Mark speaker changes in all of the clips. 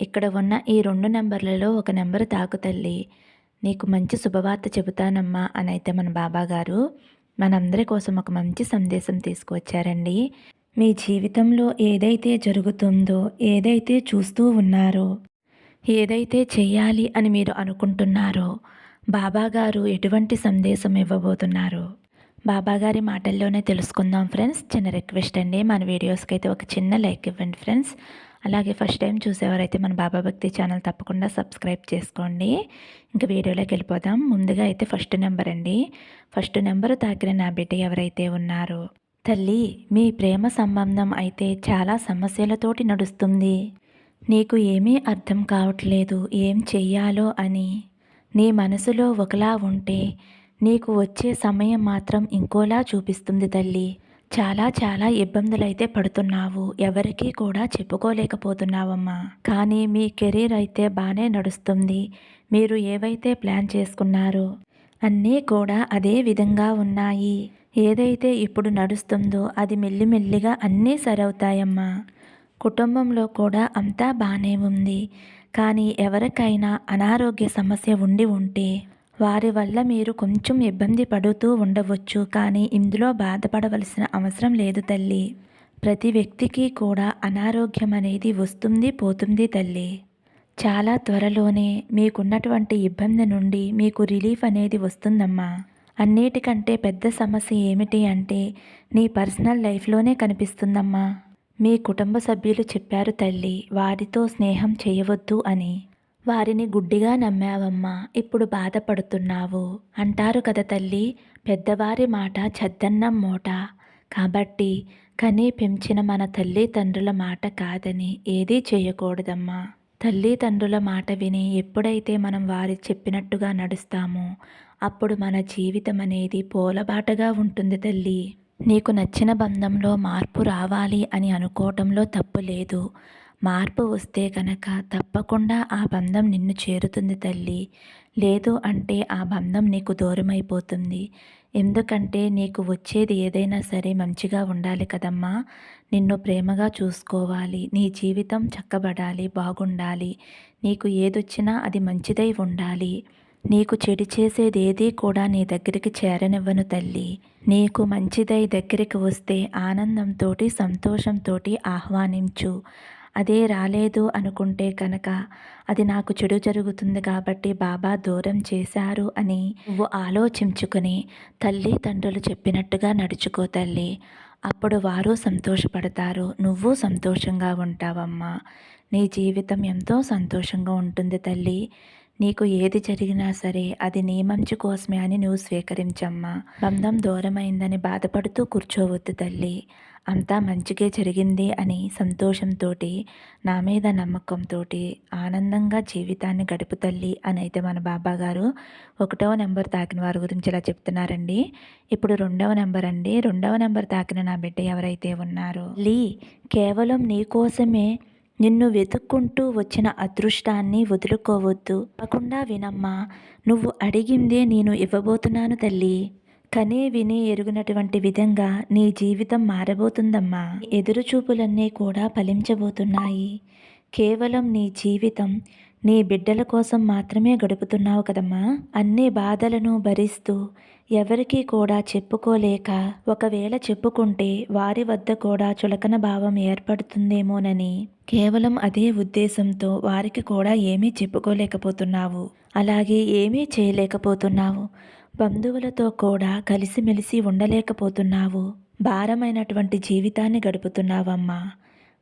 Speaker 1: ఇక్కడ ఉన్న ఈ రెండు నెంబర్లలో ఒక నెంబర్ తాకు తల్లి. నీకు మంచి శుభవార్త చెబుతానమ్మా అని అయితే మన బాబాగారు మనందరి కోసం ఒక మంచి సందేశం తీసుకువచ్చారండి. మీ జీవితంలో ఏదైతే జరుగుతుందో ఏదైతే చూస్తూ ఉన్నారో ఏదైతే చేయాలి అని మీరు అనుకుంటున్నారో బాబాగారు ఎటువంటి సందేశం ఇవ్వబోతున్నారు? బాబాగారి మాటల్లోనే తెలుసుకుందాం ఫ్రెండ్స్. చిన్న రిక్వెస్ట్ అండి మన వీడియోస్కి అయితే ఒక చిన్న లైక్ ఇవ్వండి ఫ్రెండ్స్. అలాగే ఫస్ట్ టైం చూసేవారైతే మన బాబా భక్తి ఛానల్ తప్పకుండా సబ్స్క్రైబ్ చేసుకోండి. ఇంకా వీడియోలోకి వెళ్ళిపోదాం. ముందుగా అయితే ఫస్ట్ నెంబర్ అండి. ఫస్ట్ నెంబర్ తాకిన నా బిడ్డ ఎవరైతే ఉన్నారో. తల్లి మీ ప్రేమ సంబంధం అయితే చాలా సమస్యలతోటి నడుస్తుంది. నీకు ఏమీ అర్థం కావట్లేదు. ఏం చెయ్యాలో అని. నీ మనసులో ఒకలా ఉంటే నీకు వచ్చే సమయం మాత్రం ఇంకోలా చూపిస్తుంది తల్లి. చాలా చాలా ఇబ్బందులైతే పడుతున్నావు. ఎవరికీ కూడా చెప్పుకోలేకపోతున్నావమ్మా. కానీ మీ కెరీర్ అయితే బాగానే నడుస్తుంది. మీరు ఏవైతే ప్లాన్ చేసుకున్నారో అన్నీ కూడా అదే విధంగా ఉన్నాయి. ఏదైతే ఇప్పుడు నడుస్తుందో అది మెల్లిమెల్లిగా అన్నీ సరవుతాయమ్మా. కుటుంబంలో కూడా అంతా బాగానే ఉంది. కానీ ఎవరికైనా అనారోగ్య సమస్య ఉండి ఉంటే వారి వల్ల మీరు కొంచెం ఇబ్బంది పడుతూ ఉండవచ్చు కానీ ఇందులో బాధపడవలసిన అవసరం లేదు తల్లి. ప్రతి వ్యక్తికి కూడా అనారోగ్యం అనేది వస్తుంది పోతుంది తల్లి. చాలా త్వరలోనే మీకున్నటువంటి ఇబ్బంది నుండి మీకు రిలీఫ్ అనేది వస్తుందమ్మా. అన్నిటికంటే పెద్ద సమస్య ఏమిటి అంటే నీ పర్సనల్ లైఫ్లోనే కనిపిస్తుందమ్మా. మీ కుటుంబ సభ్యులు చెప్పారు తల్లి వారితో స్నేహం చేయవద్దు అని. వారిని గుడ్డిగా నమ్మావమ్మా ఇప్పుడు బాధపడుతున్నావు. అంటారు కదా తల్లి పెద్దవారి మాట చెద్దన్నం మూట. కాబట్టి కని పెంచిన మన తల్లిదండ్రుల మాట కాదని ఏదీ చేయకూడదమ్మా. తల్లిదండ్రుల మాట విని ఎప్పుడైతే మనం వారి చెప్పినట్టుగా నడుస్తామో అప్పుడు మన జీవితం అనేది పూలబాటగా ఉంటుంది తల్లి. నీకు నచ్చిన బంధంలో మార్పు రావాలి అని అనుకోవటంలో తప్పు లేదు. మార్పు వస్తే కనుక తప్పకుండా ఆ బంధం నిన్ను చేరుతుంది తల్లి. లేదు అంటే ఆ బంధం నీకు దూరమైపోతుంది. ఎందుకంటే నీకు వచ్చేది ఏదైనా సరే మంచిగా ఉండాలి కదమ్మా. నిన్ను ప్రేమగా చూసుకోవాలి. నీ జీవితం చక్కబడాలి బాగుండాలి. నీకు ఏదొచ్చినా అది మంచిదై ఉండాలి. నీకు చెడు చేసేది ఏదీ కూడా నీ దగ్గరికి చేరనివ్వను తల్లి. నీకు మంచిదై దగ్గరికి వస్తే ఆనందంతో సంతోషంతో ఆహ్వానించు. అదే రాలేదు అనుకుంటే కనుక అది నాకు చెడు జరుగుతుంది కాబట్టి బాబా దూరం చేశారు అని నువ్వు ఆలోచించుకుని తల్లి తండ్రులు చెప్పినట్టుగా నడుచుకో తల్లి. అప్పుడు వారు సంతోషపడతారు. నువ్వు సంతోషంగా ఉంటావమ్మా. నీ జీవితం ఎంతో సంతోషంగా ఉంటుంది తల్లి. నీకు ఏది జరిగినా సరే అది నీ మంచి కోసమే అని నువ్వు స్వీకరించమ్మా. బంధం దూరమైందని బాధపడుతూ కూర్చోవద్దు తల్లి. అంతా మంచిగా జరిగింది అని సంతోషంతో నా మీద నమ్మకంతో ఆనందంగా జీవితాన్ని గడుపు తల్లి అని అయితే మన బాబా గారు ఒకటవ నెంబర్ తాకిన వారి గురించి ఇలా చెప్తున్నారండి. ఇప్పుడు రెండవ నెంబర్ అండి. రెండవ నెంబర్ తాకిన నా బిడ్డ ఎవరైతే ఉన్నారో లీ కేవలం నీ కోసమే నిన్ను వెతుక్కుంటూ వచ్చిన అదృష్టాన్ని వదులుకోవద్దు. తప్పకుండా వినమ్మా నువ్వు అడిగిందే నేను ఇవ్వబోతున్నాను తల్లి. కనే విని ఎరుగునటువంటి విధంగా నీ జీవితం మారబోతుందమ్మా. ఎదురుచూపులన్నీ కూడా ఫలించబోతున్నాయి. కేవలం నీ జీవితం నీ బిడ్డల కోసం మాత్రమే గడుపుతున్నావు కదమ్మా. అన్ని బాధలను భరిస్తూ ఎవరికీ కూడా చెప్పుకోలేక ఒకవేళ చెప్పుకుంటే వారి వద్ద కూడా చులకన భావం ఏర్పడుతుందేమోనని. కేవలం అదే ఉద్దేశంతో వారికి కూడా ఏమీ చెప్పుకోలేకపోతున్నావు. అలాగే ఏమీ చేయలేకపోతున్నావు. బంధువులతో కూడా కలిసిమెలిసి ఉండలేకపోతున్నావు. భారమైనటువంటి జీవితాన్ని గడుపుతున్నావమ్మా.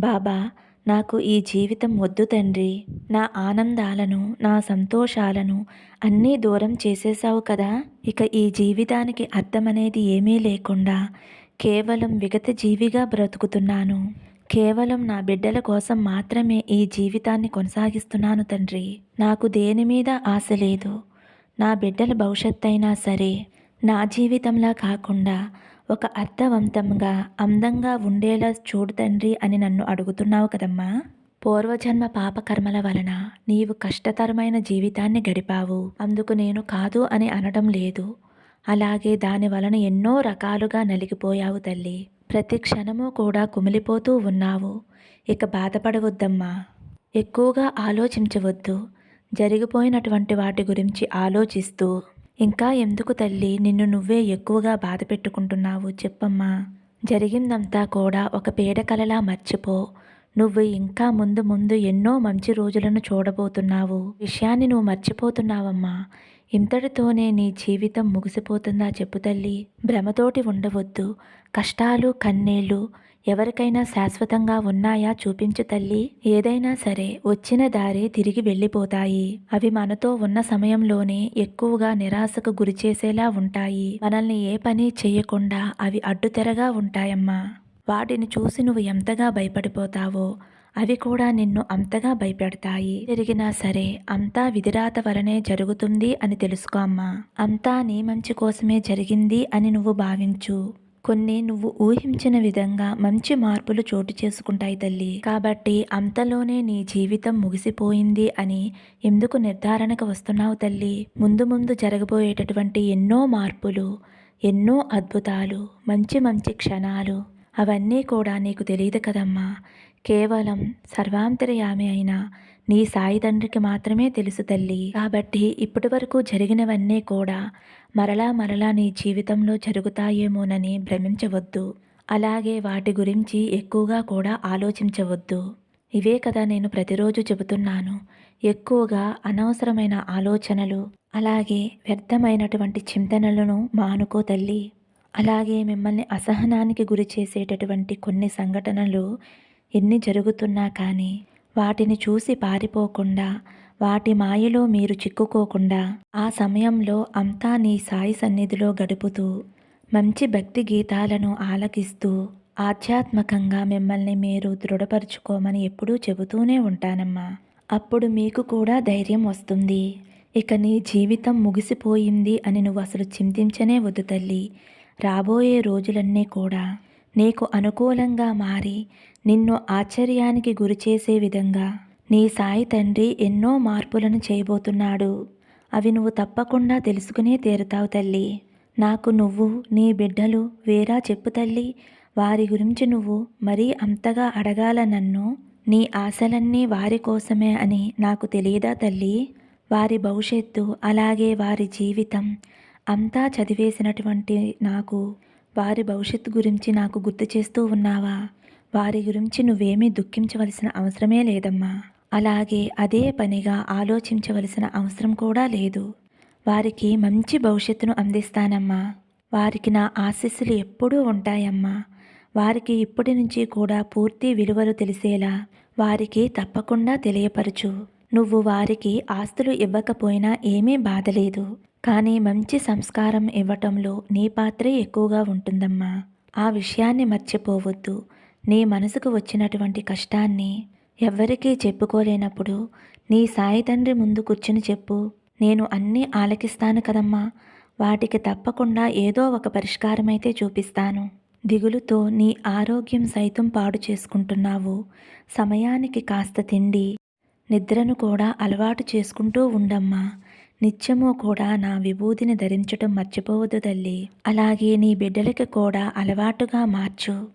Speaker 1: బాబా నాకు ఈ జీవితం వద్దు తండ్రి. నా ఆనందాలను నా సంతోషాలను అన్నీ దూరం చేసేసావు కదా. ఇక ఈ జీవితానికి అర్థమనేది ఏమీ లేకుండా కేవలం విగత జీవిగా బ్రతుకుతున్నాను. కేవలం నా బిడ్డల కోసం మాత్రమే ఈ జీవితాన్ని కొనసాగిస్తున్నాను తండ్రి. నాకు దేని మీద ఆశ లేదు. నా బిడ్డల భవిష్యత్తు అయినా సరే నా జీవితంలా కాకుండా ఒక అర్థవంతంగా అందంగా ఉండేలా చూడు తండ్రి అని నన్ను అడుగుతున్నావు కదమ్మా. పూర్వజన్మ పాపకర్మల వలన నీవు కష్టతరమైన జీవితాన్ని గడిపావు. అందుకు నేను కాదు అని అనడం లేదు. అలాగే దాని వలన ఎన్నో రకాలుగా నలిగిపోయావు తల్లి. ప్రతి క్షణము కూడా కుమిలిపోతూ ఉన్నావు. ఇక బాధపడవద్దమ్మా. ఎక్కువగా ఆలోచించవద్దు. జరిగిపోయినటువంటి వాటి గురించి ఆలోచిస్తూ ఇంకా ఎందుకు తల్లి నిన్ను నువ్వే ఎక్కువగా బాధ పెట్టుకుంటున్నావు చెప్పమ్మా. జరిగిందంతా కూడా ఒక పీడకలలా మర్చిపో. నువ్వు ఇంకా ముందు ముందు ఎన్నో మంచి రోజులను చూడబోతున్నావు. విషయాన్ని నువ్వు మర్చిపోతున్నావమ్మా. ఇంతటితోనే నీ జీవితం ముగిసిపోతుందా చెప్పు తల్లి. భ్రమతోటి ఉండవద్దు. కష్టాలు కన్నీళ్ళు ఎవరికైనా శాశ్వతంగా ఉన్నాయా చూపించు తల్లి. ఏదైనా సరే వచ్చిన దారి తిరిగి వెళ్ళిపోతాయి. అవి మనతో ఉన్న సమయంలోనే ఎక్కువగా నిరాశకు గురిచేసేలా ఉంటాయి. మనల్ని ఏ పని చేయకుండా అవి అడ్డుతెరగా ఉంటాయమ్మా. వాటిని చూసి నువ్వు ఎంతగా భయపడిపోతావో అవి కూడా నిన్ను అంతగా భయపెడతాయి. జరిగినా సరే అంతా విధిరాత వలనే జరుగుతుంది అని తెలుసుకో అమ్మా. అంతా నీ మంచి కోసమే జరిగింది అని నువ్వు భావించు. కొన్ని నువ్వు ఊహించిన విధంగా మంచి మార్పులు చోటు చేసుకుంటాయి తల్లి. కాబట్టి అంతలోనే నీ జీవితం ముగిసిపోయింది అని ఎందుకు నిర్ధారణకు వస్తున్నావు తల్లి? ముందు ముందు జరగబోయేటటువంటి ఎన్నో మార్పులు ఎన్నో అద్భుతాలు మంచి మంచి క్షణాలు అవన్నీ కూడా నీకు తెలియదు కదమ్మా. కేవలం సర్వాంతర్యామి అయిన నీ సాయి తండ్రికి మాత్రమే తెలుసు తల్లి. కాబట్టి ఇప్పటి వరకు జరిగినవన్నీ కూడా మరలా మరలా నీ జీవితంలో జరుగుతాయేమోనని భ్రమించవద్దు. అలాగే వాటి గురించి ఎక్కువగా కూడా ఆలోచించవద్దు. ఇవే కదా నేను ప్రతిరోజు చెబుతున్నాను. ఎక్కువగా అనవసరమైన ఆలోచనలు అలాగే వ్యర్థమైనటువంటి చింతనలను మానుకో తల్లి. అలాగే మిమ్మల్ని అసహనానికి గురి చేసేటటువంటి కొన్ని సంఘటనలు ఎన్ని జరుగుతున్నా కానీ వాటిని చూసి పారిపోకుండా వాటి మాయలో మీరు చిక్కుకోకుండా ఆ సమయంలో అంతా నీ సాయి సన్నిధిలో గడుపుతూ మంచి భక్తి గీతాలను ఆలకిస్తూ ఆధ్యాత్మకంగా మిమ్మల్ని మీరు దృఢపరుచుకోమని ఎప్పుడూ చెబుతూనే ఉంటానమ్మా. అప్పుడు మీకు కూడా ధైర్యం వస్తుంది. ఇక నీ జీవితం ముగిసిపోయింది అని నువ్వు అసలు చింతించనే వద్దు తల్లి. రాబోయే రోజులన్నీ కూడా నీకు అనుకూలంగా మారి నిన్ను ఆశ్చర్యానికి గురిచేసే విధంగా నీ సాయి తండ్రి ఎన్నో మార్పులను చేయబోతున్నాడు. అవి నువ్వు తప్పకుండా తెలుసుకునే తీరుతావు తల్లి. నాకు నువ్వు నీ బిడ్డలు వేరా చెప్పు తల్లి. వారి గురించి నువ్వు మరీ అంతగా అడగాల నన్ను. నీ ఆశలన్నీ వారి కోసమే అని నాకు తెలియదా తల్లి? వారి భవిష్యత్తు అలాగే వారి జీవితం అంతా చదివేసినటువంటి నాకు వారి భవిష్యత్తు గురించి నాకు గుర్తు చేస్తూ ఉన్నావా? వారి గురించి నువ్వేమీ దుఃఖించవలసిన అవసరమే లేదమ్మా. అలాగే అదే పనిగా ఆలోచించవలసిన అవసరం కూడా లేదు. వారికి మంచి భవిష్యత్తును అందిస్తానమ్మా. వారికి నా ఆశీస్సులు ఎప్పుడూ ఉంటాయమ్మా. వారికి ఇప్పటి నుంచి కూడా పూర్తి విలువలు తెలిసేలా వారికి తప్పకుండా తెలియపరచు. నువ్వు వారికి ఆస్తులు ఇవ్వకపోయినా ఏమీ బాధలేదు కానీ మంచి సంస్కారం ఇవ్వటంలో నీ పాత్రే ఎక్కువగా ఉంటుందమ్మా. ఆ విషయాన్ని మర్చిపోవద్దు. నీ మనసుకు వచ్చినటువంటి కష్టాన్ని ఎవ్వరికీ చెప్పుకోలేనప్పుడు నీ సాయి తండ్రి ముందు కూర్చుని చెప్పు. నేను అన్నీ ఆలకిస్తాను కదమ్మా. వాటికి తప్పకుండా ఏదో ఒక పరిష్కారమైతే చూపిస్తాను. దిగులుతో నీ ఆరోగ్యం సైతం పాడు చేసుకుంటున్నావు. సమయానికి కాస్త తిండి. నిద్రను కూడా అలవాటు చేసుకుంటూ ఉండమ్మా. నిత్యము కూడా నా విభూతిని ధరించటం మర్చిపోవద్దు తల్లి. అలాగే నీ బిడ్డలకి కూడా అలవాటుగా మార్చు.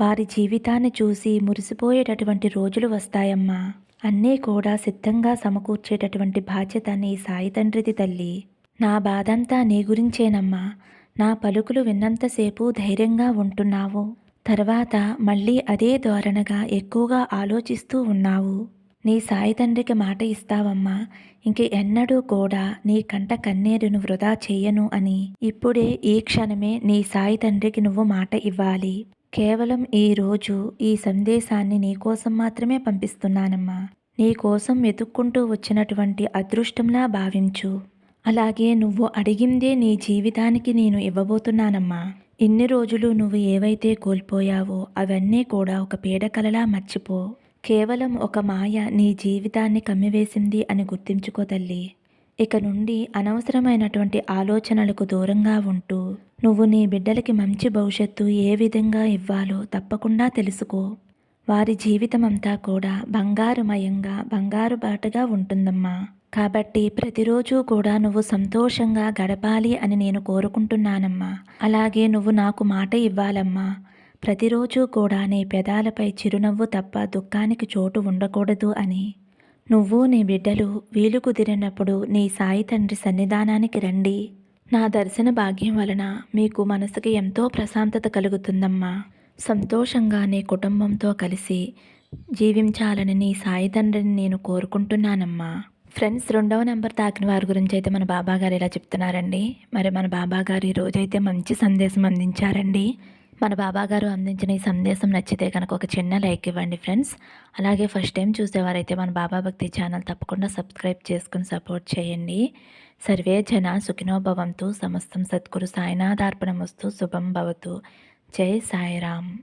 Speaker 1: వారి జీవితాన్ని చూసి మురిసిపోయేటటువంటి రోజులు వస్తాయమ్మా. అన్నీ కూడా సిద్ధంగా సమకూర్చేటటువంటి బాధ్యత నీ సాయి తండ్రిది తల్లి. నా బాధంతా నీ గురించేనమ్మా. నా పలుకులు విన్నంతసేపు ధైర్యంగా ఉంటున్నావు. తర్వాత మళ్ళీ అదే ధోరణగా ఎక్కువగా ఆలోచిస్తూ ఉన్నావు. నీ సాయి తండ్రికి మాట ఇస్తావమ్మా. ఇంక ఎన్నడూ కూడా నీ కంట కన్నీరును వృధా చెయ్యను అని. ఇప్పుడే ఈ క్షణమే నీ సాయి తండ్రికి నువ్వు మాట ఇవ్వాలి. కేవలం ఈ రోజు ఈ సందేశాన్ని నీకోసం మాత్రమే పంపిస్తున్నానమ్మా. నీ కోసం వెతుక్కుంటూ వచ్చినటువంటి అదృష్టంలా భావించు. అలాగే నువ్వు అడిగిందే నీ జీవితానికి నేను ఇవ్వబోతున్నానమ్మా. ఇన్ని రోజులు నువ్వు ఏవైతే కోల్పోయావో అవన్నీ కూడా ఒక పీడకలలా మర్చిపో. కేవలం ఒక మాయ నీ జీవితాన్ని కమ్మివేసింది అని గుర్తించుకో తల్లి. ఇక నుండి అనవసరమైనటువంటి ఆలోచనలకు దూరంగా ఉంటూ నువ్వు నీ బిడ్డలకి మంచి భవిష్యత్తు ఏ విధంగా ఇవ్వాలో తప్పకుండా తెలుసుకో. వారి జీవితం అంతా కూడా బంగారుమయంగా బంగారు బాటగా ఉంటుందమ్మా. కాబట్టి ప్రతిరోజు కూడా నువ్వు సంతోషంగా గడపాలి అని నేను కోరుకుంటున్నానమ్మా. అలాగే నువ్వు నాకు మాట ఇవ్వాలమ్మా. ప్రతిరోజు కూడా నీ పెదాలపై చిరునవ్వు తప్ప దుఃఖానికి చోటు ఉండకూడదు అని. నువ్వు నీ బిడ్డలు వీలు కుదిరినప్పుడు నీ సాయి తండ్రి సన్నిధానానికి రండి. నా దర్శన భాగ్యం వలన మీకు మనసుకి ఎంతో ప్రశాంతత కలుగుతుందమ్మా. సంతోషంగా నీ కుటుంబంతో కలిసి జీవించాలని నీ సాయి తండ్రిని నేను కోరుకుంటున్నానమ్మా. ఫ్రెండ్స్ రెండవ నెంబర్ తాకిన వారి గురించి అయితే మన బాబా గారు ఇలా చెప్తున్నారండి. మరి మన బాబా గారు ఈ రోజైతే మంచి సందేశం అందించారండి. మన బాబా గారు అందించిన ఈ సందేశం నచ్చితే కనుక ఒక చిన్న లైక్ ఇవ్వండి ఫ్రెండ్స్. అలాగే ఫస్ట్ టైం చూసేవారైతే మన బాబా భక్తి ఛానల్ తప్పకుండా సబ్స్క్రైబ్ చేసుకుని సపోర్ట్ చేయండి. సర్వే జన సుఖినోభవంతో సమస్తం సద్గురు సాయినాథార్పణమస్తు శుభం భవతు. జై సాయిరామ్.